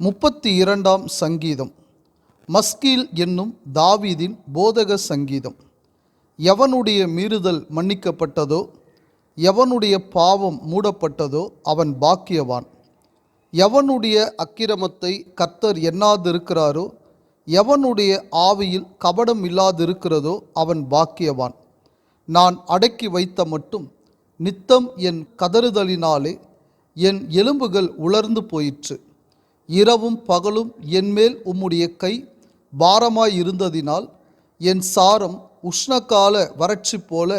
முப்பத்தி இரண்டாம் சங்கீதம். மஸ்கீல் என்னும் தாவீதின் போதக சங்கீதம். எவனுடைய மீறுதல் மன்னிக்கப்பட்டதோ எவனுடைய பாவம் மூடப்பட்டதோ அவன் பாக்கியவான். எவனுடைய அக்கிரமத்தை கர்த்தர் எண்ணாதிருக்கிறாரோ எவனுடைய ஆவியில் கபடம் இல்லாதிருக்கிறதோ அவன் பாக்கியவான். நான் அடக்கி வைத்த மட்டும் நித்தம் என் கதறுதலினாலே என் எலும்புகள் உலர்ந்து போயிற்று. இரவும் பகலும் என்மேல் உம்முடைய கை பாரமாயிருந்ததினால் என் சாரம் உஷ்ணகால வறட்சி போல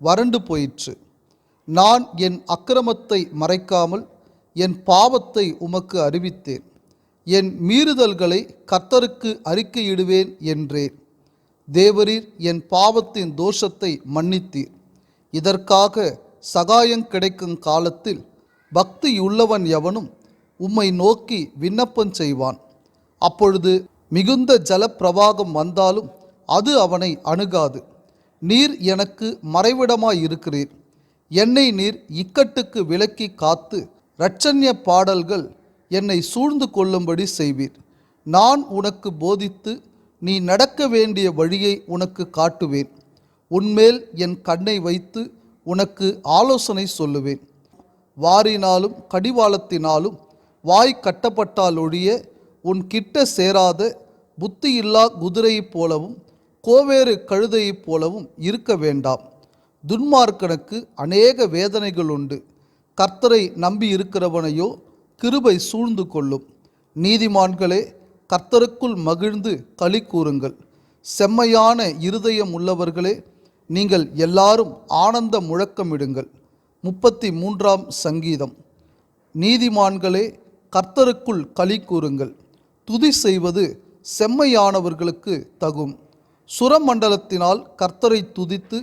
வறண்டு போயிற்று. நான் என் அக்கிரமத்தை மறைக்காமல் என் பாவத்தை உமக்கு அறிவித்தேன். என் மீறுதல்களை கர்த்தருக்கு அறிக்கையிடுவேன் என்றேன். தேவரீர் என் பாவத்தின் தோஷத்தை மன்னித்தீர். இதற்காக சகாயம் கிடைக்கும் காலத்தில் பக்தியுள்ளவன் எவனும் உம்மை நோக்கி விண்ணப்பம் செய்வான். அப்பொழுது மிகுந்த ஜலப்பிரவாகம் வந்தாலும் அது அவனை அணுகாது. நீர் எனக்கு மறைவிடமாயிருக்கிறீர். என்னை நீர் இக்கட்டுக்கு விலக்கி காத்து இரட்சண்ய பாடல்கள் என்னை சூழ்ந்து கொள்ளும்படி செய்வீர். நான் உனக்கு போதித்து நீ நடக்க வேண்டிய வழியை உனக்கு காட்டுவேன். உன்மேல் என் கண்ணை வைத்து உனக்கு ஆலோசனை சொல்லுவேன். வாரினாலும் கடிவாளத்தினாலும் வாய் கட்டப்பட்டால் ஒழிய உன் கிட்ட சேராத புத்தியில்லா குதிரையைப் போலவும் கோவேறு கழுதையைப் போலவும் இருக்க வேண்டாம். துன்மார்க்கனுக்கு அநேக வேதனைகள் உண்டு. கர்த்தரை நம்பி இருக்கிறவனையோ கிருபை சூழ்ந்து கொள்ளும். நீதிமான்களே கர்த்தருக்குள் மகிழ்ந்து களி கூறுங்கள். செம்மையான இருதயம் உள்ளவர்களே நீங்கள் எல்லாரும் ஆனந்த முழக்கமிடுங்கள். முப்பத்தி மூன்றாம் சங்கீதம். நீதிமான்களே கர்த்தருக்குள் களி கூறுங்கள். துதி செய்வது செம்மையானவர்களுக்கு தகும். சுரமண்டலத்தினால் கர்த்தரை துதித்து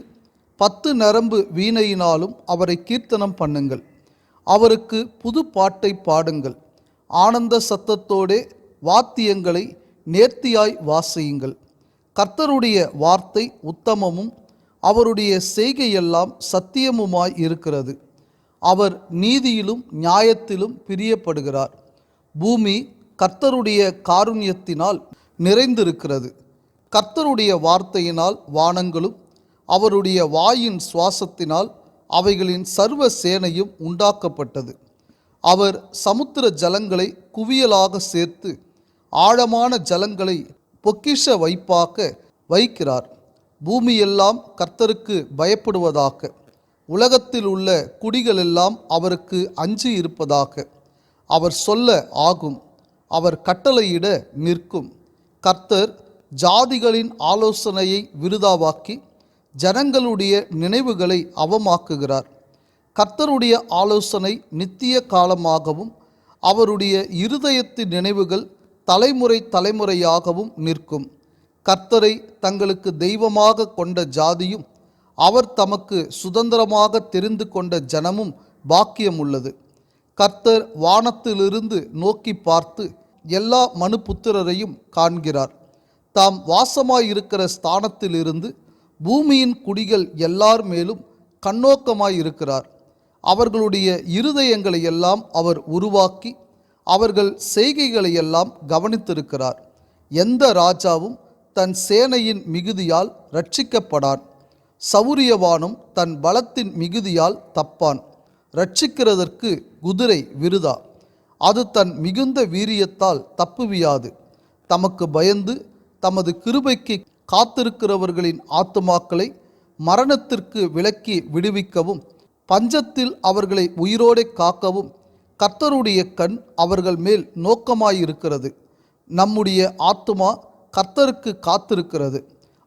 பத்து நரம்பு வீணையினாலும் அவரை கீர்த்தனம் பண்ணுங்கள். அவருக்கு புது பாட்டை பாடுங்கள். ஆனந்த சத்தத்தோடே வாத்தியங்களை நேர்த்தியாய் வாசியுங்கள். கர்த்தருடைய வார்த்தை உத்தமமும் அவருடைய செய்கையெல்லாம் சத்தியமுமாய் இருக்கிறது. அவர் நீதியிலும் நியாயத்திலும் பிரியப்படுகிறார். பூமி கர்த்தருடைய காருண்யத்தினால் நிறைந்திருக்கிறது. கர்த்தருடைய வார்த்தையினால் வானங்களும் அவருடைய வாயின் சுவாசத்தினால் அவைகளின் சர்வ சேனையும் உண்டாக்கப்பட்டது. அவர் சமுத்திர ஜலங்களை குவியலாக சேர்த்து ஆழமான ஜலங்களை பொக்கிஷ வைப்பாக்க வைக்கிறார். பூமியெல்லாம் கர்த்தருக்கு பயப்படுவதாக உலகத்தில் உள்ள குடிகளெல்லாம் அவருக்கு அஞ்சி இருப்பதாக அவர் சொல்ல ஆகும். அவர் கட்டளையிட நிற்கும். கர்த்தர் ஜாதிகளின் ஆலோசனையை விருதாவாக்கி ஜனங்களுடைய நினைவுகளை அவமாக்குகிறார். கர்த்தருடைய ஆலோசனை நித்திய காலமாகவும் அவருடைய இருதயத்தின் நினைவுகள் தலைமுறை தலைமுறையாகவும் நிற்கும். கர்த்தரை தங்களுக்கு தெய்வமாக கொண்ட ஜாதியும் அவர் தமக்கு சுதந்திரமாக தெரிந்து கொண்ட ஜனமும் பாக்கியம் உள்ளது கர்த்தர் வானத்திலிருந்து நோக்கி பார்த்து எல்லா மனுபுத்திரரையும் காண்கிறார். தாம் வாசமாயிருக்கிற ஸ்தானத்திலிருந்து பூமியின் குடிகள் எல்லார் மேலும் கண்ணோக்கமாயிருக்கிறார். அவர்களுடைய இருதயங்களை எல்லாம் அவர் உருவாக்கி அவர்கள் செய்கைகளை எல்லாம் கவனித்திருக்கிறார். எந்த ராஜாவும் தன் சேனையின் மிகுதியால் ரட்சிக்கப்படான் சௌரியவானும் தன் பலத்தின் மிகுதியால் தப்பான். ரட்சிக்கிறதற்கு குதிரை விருதா? அது தன் மிகுந்த வீரியத்தால் தப்புவியாது. தமக்கு பயந்து தமது கிருபைக்கு காத்திருக்கிறவர்களின் ஆத்துமாக்களை மரணத்திற்கு விலக்கி விடுவிக்கவும் பஞ்சத்தில் அவர்களை உயிரோடே காக்கவும் கர்த்தருடைய கண் அவர்கள் மேல் நோக்கமாயிருக்கிறது. நம்முடைய ஆத்துமா கர்த்தருக்கு காத்திருக்கிறது.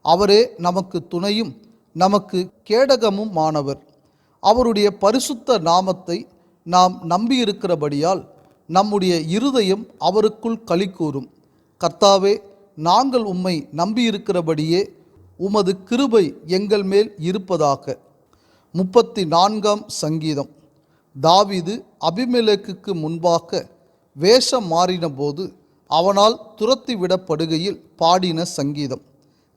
அவரே நமக்கு துணையும் நமக்கு கேடகமும் மாணவர் அவருடைய பரிசுத்த நாமத்தை நாம் நம்பியிருக்கிறபடியால் நம்முடைய இருதயம் அவருக்குள் களி கூறும் கர்த்தாவே நாங்கள் உம்மை நம்பியிருக்கிறபடியே உமது கிருபை எங்கள் மேல் இருப்பதாக. முப்பத்தி நான்காம் சங்கீதம். தாவிது அபிமெலேக்குக்கு முன்பாக வேஷம் மாறினபோது அவனால் துரத்தி விடப்படுகையில் பாடின சங்கீதம்.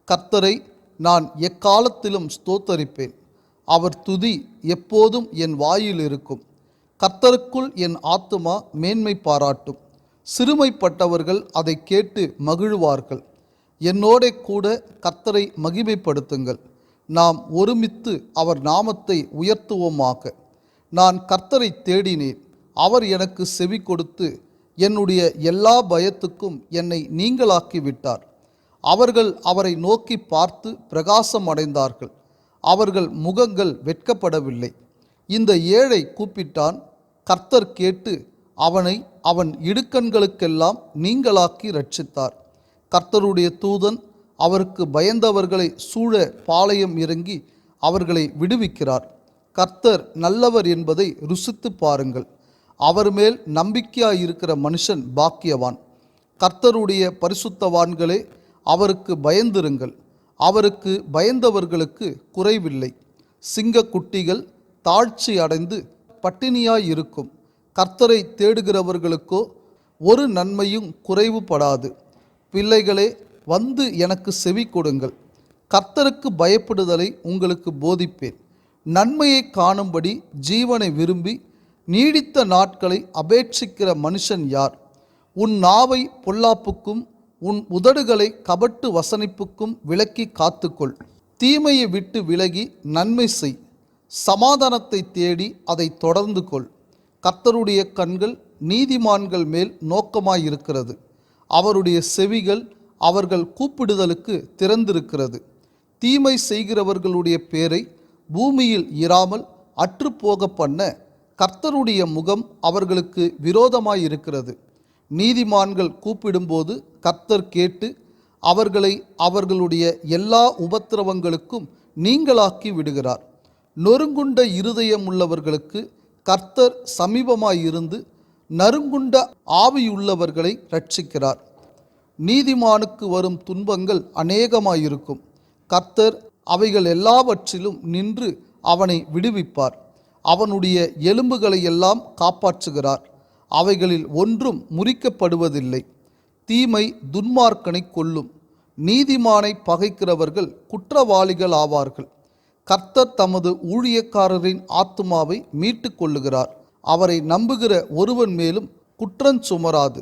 கர்த்தரை நான் எக்காலத்திலும் ஸ்தோத்தரிப்பேன். அவர் துதி எப்போதும் என் வாயில் இருக்கும் கர்த்தருக்குள் என் ஆத்துமா மேன்மை பாராட்டும். சிறுமைப்பட்டவர்கள் அதை கேட்டு மகிழ்வார்கள். என்னோட கூட கர்த்தரை மகிமைப்படுத்துங்கள். நாம் ஒருமித்து அவர் நாமத்தை உயர்த்துவோமாக. நான் கர்த்தரை தேடினேன். அவர் எனக்கு செவி கொடுத்து என்னுடைய எல்லா பயத்துக்கும் என்னை நீங்களாக்கி விட்டார் அவர்கள் அவரை நோக்கி பார்த்து பிரகாசம் அடைந்தார்கள் அவர்கள் முகங்கள் வெட்கப்படவில்லை. இந்த ஏழை கூப்பிட்டான் கர்த்தர் கேட்டு அவனை அவன் இடுக்கண்களுக்கெல்லாம் நீங்களாக்கி ரட்சித்தார் கர்த்தருடைய தூதன் அவருக்கு பயந்தவர்களை சூழ பாளையம் இறங்கி அவர்களை விடுவிக்கிறார். கர்த்தர் நல்லவர் என்பதை ருசித்து பாருங்கள். அவர் மேல் நம்பிக்கையாயிருக்கிற மனுஷன் பாக்கியவான். கர்த்தருடைய பரிசுத்தவான்களே அவருக்கு பயந்திருங்கள். அவருக்கு பயந்தவர்களுக்கு குறைவில்லை. சிங்கக்குட்டிகள் தாழ்ச்சி அடைந்து பட்டினியாயிருக்கும் கர்த்தரை தேடுகிறவர்களுக்கோ ஒரு நன்மையும் குறைவுபடாது. பிள்ளைகளே வந்து எனக்கு செவி கொடுங்கள். கர்த்தருக்கு பயப்படுதலை உங்களுக்கு போதிப்பேன். நன்மையை காணும்படி ஜீவனை விரும்பி நீடித்த நாட்களை அபேட்சிக்கிற மனுஷன் யார்? உன் நாவை பொல்லாப்புக்கும் உன் உதடுகளை கபட்டு வசனிப்புக்கும் விலக்கி காத்துக்கொள். தீமையை விட்டு விலகி நன்மை செய். சமாதானத்தை தேடி அதை தொடர்ந்து கொள். கர்த்தருடைய கண்கள் நீதிமான்கள் மேல் நோக்கமாயிருக்கிறது. அவருடைய செவிகள் அவர்கள் கூப்பிடுதலுக்கு திறந்திருக்கிறது. தீமை செய்கிறவர்களுடைய பேரை பூமியில் இராமல் அற்றுப்போக பண்ண கர்த்தருடைய முகம் அவர்களுக்கு விரோதமாயிருக்கிறது. நீதிமான்கள் கூப்பிடும்போது கர்த்தர் கேட்டு அவர்களை அவர்களுடைய எல்லா உபத்திரவங்களுக்கும் நீங்களாக்கி விடுகிறார். நொறுங்குண்ட இருதயம் உள்ளவர்களுக்கு கர்த்தர் சமீபமாயிருந்து நறுங்குண்ட ஆவியுள்ளவர்களை ரட்சிக்கிறார் நீதிமானுக்கு வரும் துன்பங்கள் அநேகமாயிருக்கும். கர்த்தர் அவைகள் எல்லாவற்றிலும் நின்று அவனை விடுவிப்பார். அவனுடைய எலும்புகளை எல்லாம் காப்பாற்றுகிறார். அவைகளில் ஒன்றும் முறிக்கப்படுவதில்லை. தீமை துன்மார்க்கனை கொல்லும். நீதிமானை பகைக்கிறவர்கள் குற்றவாளிகள் ஆவார்கள் கர்த்தர் தமது ஊழியக்காரரின் ஆத்துமாவை மீட்டு கொள்ளுகிறார் அவரை நம்புகிற ஒருவன் மேலும் குற்றம் சுமராது.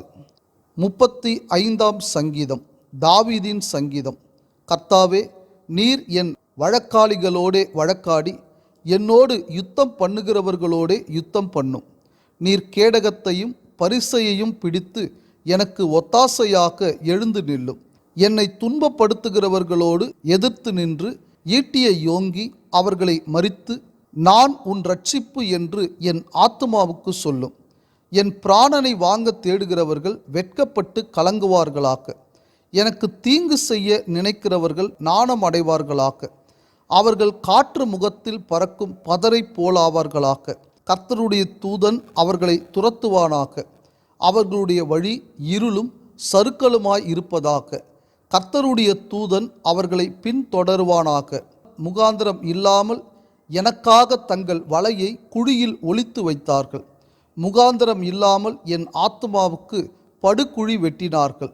முப்பத்தி ஐந்தாம் சங்கீதம். தாவீதின் சங்கீதம். கர்த்தாவே நீர் என் வழக்காளிகளோடே வழக்காடி என்னோடு யுத்தம் பண்ணுகிறவர்களோடே யுத்தம் பண்ணும். நீர் கேடகத்தையும் பரிசையையும் பிடித்து எனக்கு ஒத்தாசையாக எழுந்து நில்லும். என்னை துன்பப்படுத்துகிறவர்களோடு எதிர்த்து நின்று ஈட்டியை யோங்கி அவர்களை மறித்து நான் உன் ரட்சிப்பு என்று என் ஆத்துமாவுக்கு சொல்லும். என் பிராணனை வாங்க தேடுகிறவர்கள் வெட்கப்பட்டு கலங்குவார்களாக. எனக்கு தீங்கு செய்ய நினைக்கிறவர்கள் நாணம் அடைவார்களாக. அவர்கள் காற்று முகத்தில் பறக்கும் பதரை போலாவார்களாக. கர்த்தருடைய தூதன் அவர்களை துரத்துவானாக. அவர்களுடைய வழி இருளும் சருக்களுமாய் இருப்பதாக. கர்த்தருடைய தூதன் அவர்களை பின்தொடருவானாக. முகாந்திரம் இல்லாமல் எனக்காக தங்கள் வலையை குழியில் ஒழித்து வைத்தார்கள். முகாந்திரம் இல்லாமல் என் ஆத்மாவுக்கு படுகுழி வெட்டினார்கள்.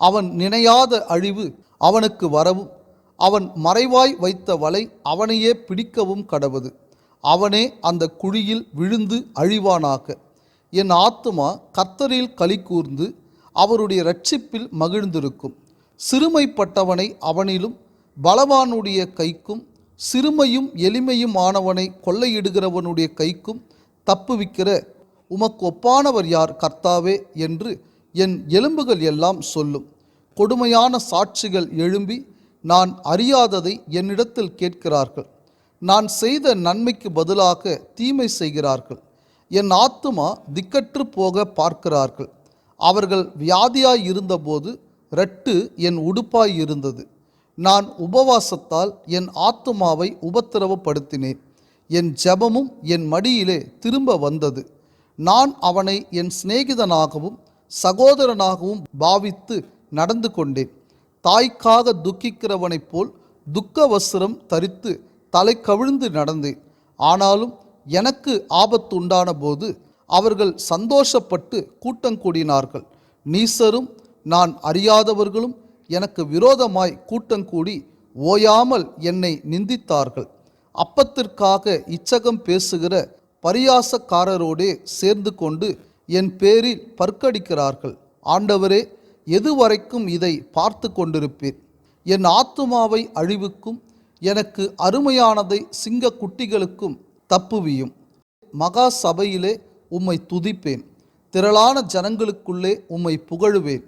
அவன் நினையாத அழிவு அவனுக்கு வரவும் அவன் மறைவாய் வைத்த வலை அவனையே பிடிக்கவும் கடவது. அவனே அந்த குழியில் விழுந்து அழிவானாக. என் ஆத்துமா கர்த்தரில் களி கூர்ந்து அவருடைய ரட்சிப்பில் மகிழ்ந்திருக்கும். சிறுமைப்பட்டவனை அவனிலும் பலவானுடைய கைக்கும் சிறுமையும் எளிமையும் ஆனவனை கொள்ளையிடுகிறவனுடைய கைக்கும் தப்புவிக்கிற உமக்கு ஒப்பானவர் யார் கர்த்தாவே என்று என் எலும்புகள் எல்லாம் சொல்லும். கொடுமையான சாட்சிகள் எழும்பி நான் அறியாததை என்னிடத்தில் கேட்கிறார்கள். நான் செய்த நன்மைக்கு பதிலாக தீமை செய்கிறார்கள். என் ஆத்துமா திக்கற்று போக பார்க்கிறார்கள். அவர்கள் வியாதியாய் இருந்தபோது ரட்டு என் உடுப்பாய் இருந்தது. நான் உபவாசத்தால் என் ஆத்துமாவை உபத்திரவப்படுத்தினேன். என் ஜெபமும் என் மடியிலே திரும்ப வந்தது. நான் அவனை என் சிநேகிதனாகவும் சகோதரனாகவும் பாவித்து நடந்து கொண்டேன். தாய்க்காக துக்கிக்கிறவனைப் போல் துக்க வஸ்திரம் தரித்து தலை கவிழ்ந்து நடந்தேன். ஆனாலும் எனக்கு ஆபத்து உண்டான போது அவர்கள் சந்தோஷப்பட்டு கூட்டம் கூடினார்கள். நீசரும் நான் அறியாதவர்களும் எனக்கு விரோதமாய் கூட்டம் கூடி ஓயாமல் என்னை நிந்தித்தார்கள். அப்பத்திற்காக இச்சகம் பேசுகிற பரியாசக்காரரோடே சேர்ந்து கொண்டு என் பேரில் பற்கடிக்கிறார்கள். ஆண்டவரே எதுவரைக்கும் இதை பார்த்து கொண்டிருப்பேன் என் ஆத்துமாவை அழிவுக்கும் எனக்கு அருமையானதை சிங்க குட்டிகளுக்கும் தப்புவியும். மகா சபையிலே உம்மை துதிப்பேன். திரளான ஜனங்களுக்குள்ளே உம்மை புகழுவேன்.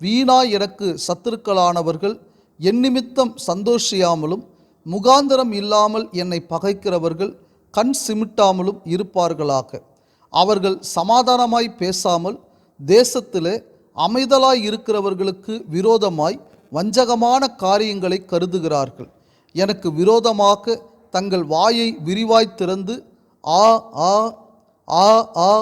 வீணாய் எனக்கு சத்துருக்களானவர்கள் என்னிமித்தம் சந்தோஷியாமலும் முகாந்திரம் இல்லாமல் என்னை பகைக்கிறவர்கள் கண் சிமிட்டாமலும் இருப்பார்களாக. அவர்கள் சமாதானமாய் பேசாமல் தேசத்திலே அமைதலாய் இருக்கிறவர்களுக்கு விரோதமாய் வஞ்சகமான காரியங்களை கருதுகிறார்கள். எனக்கு விரோதமாக தங்கள் வாயை விரிவாய் திறந்து ஆ ஆ ஆ ஆ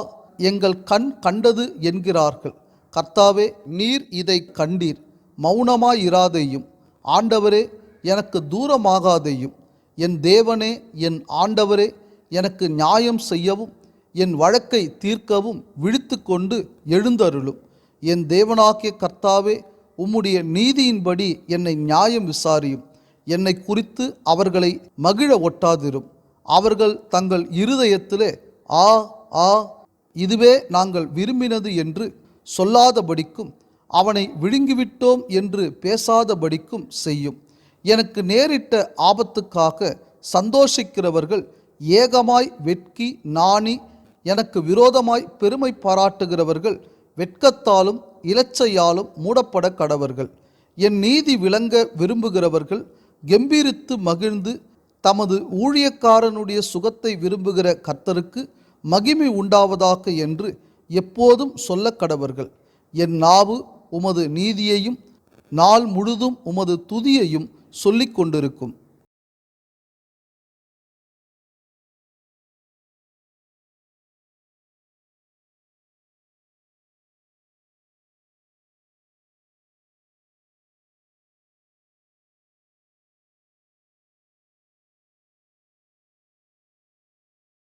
எங்கள் கண் கண்டது என்கிறார்கள். கர்த்தாவே நீர் இதை கண்டீர். மௌனமாயிராதையும். ஆண்டவரே எனக்கு தூரமாகாதையும். என் தேவனே என் ஆண்டவரே எனக்கு நியாயம் செய்யவும் என் வழக்கை தீர்க்கவும் விழித்து கொண்டு எழுந்தருளும். என் தேவனாகிய கர்த்தாவே உம்முடைய நீதியின்படி என்னை நியாயம் விசாரியும். என்னை குறித்து அவர்களை மகிழ ஒட்டாதிரும். அவர்கள் தங்கள் இருதயத்திலே ஆ ஆ இதுவே நாங்கள் விரும்பினது என்று சொல்லாதபடிக்கும் அவனை விழுங்கிவிட்டோம் என்று பேசாதபடிக்கும் செய்யும். எனக்கு நேரிட்ட ஆபத்துக்காக சந்தோஷிக்கிறவர்கள் ஏகமாய் வெட்கி நாணி எனக்கு விரோதமாய் பெருமை பாராட்டுகிறவர்கள் வெட்கத்தாலும் இலச்சையாலும் மூடப்பட கடவர்கள். என் நீதி விளங்க விரும்புகிறவர்கள் கெம்பீரித்து மகிழ்ந்து தமது ஊழியக்காரனுடைய சுகத்தை விரும்புகிற கர்த்தருக்கு மகிமை உண்டாவதாக என்று எப்போதும் சொல்ல கடவர்கள் என் நாவு உமது நீதியையும் நாள் முழுதும் உமது துதியையும் சொல்லிக் கொண்டிருக்கும்.